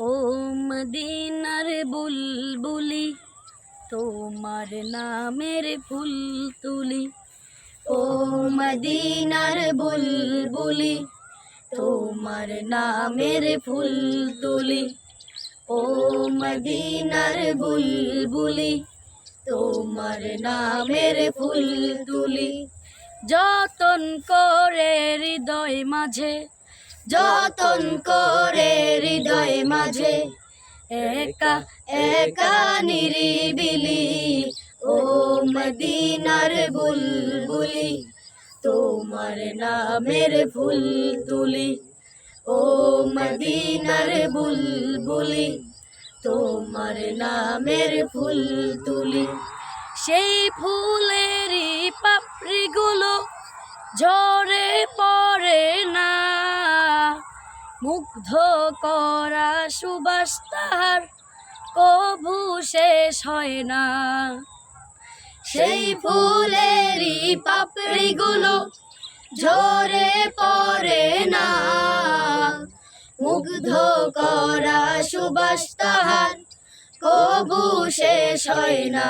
ও মদিনার বুলবুলি, তোমার নামের ফুল তুলি ও মদিনার বুলবুলি, তোমার নামের ফুল তুলি ও মদিনার বুলবুলি, তোমার নামের ফুল তুলি যতন করে হৃদয় মাঝে, যতন করে মাঝে একা একা নিরিবিলি, ও মদিনার বুলবুলি, তোমার নামের ফুল তুলি ও মদিনার বুলবুলি, তোমার নামের ফুল তুলি সেই ফুলেরই পাপড়িগুলো ঝরে পড়ে না মুগ্ধ করা সুবাস তাহার কভু শেষ হয় না। সেই ফুলেরই পাপড়িগুলো ঝরে পড়ে না। মুগ্ধ করা সুবাস তাহার, কবু শেষ হয় না।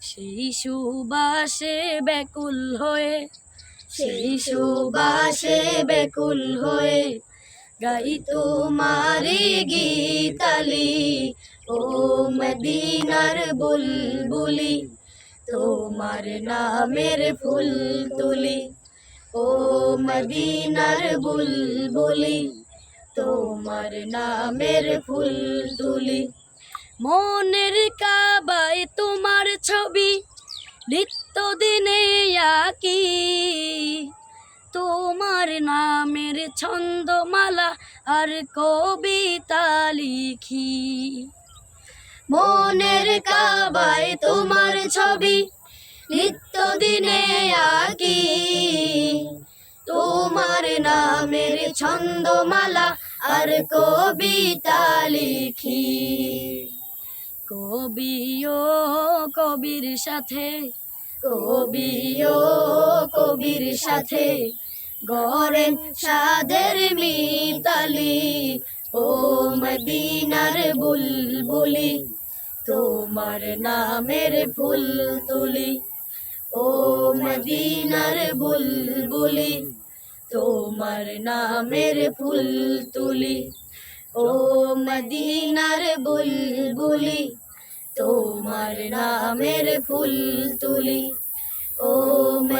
সেই সুবাসে ব্যাকুল হয়ে সেই সুবাসে বেকুল হয়ে গাই তোমারি গীতালি। ও মদিনার বুলবুলি, তোমার নামের ফুল তুলি ও মদিনার বুলবুলি, তোমার নামের ফুল তুলি মনের কাবায় তোমার ছবি নিত্য দিনে আঁকি তোমার নামের ছন্দমালা আর কবিতা লিখি। মনের কাবায় তোমার ছবি নিত্য দিনে আঁকি। তোমার নামের ছন্দমালা আর কবিতা লিখি। কবিও কবির সাথে কবিও কবির সাথে গড়েন সাদের মিতালি। ও মদিনার বুলবুলি, তোমার নামের ফুল তুলি ও মদিনার বুলবুলি, তোমার নামের ফুল তুলি ও মদিনার বুলবুলি, তোমার নামের ফুল তুলি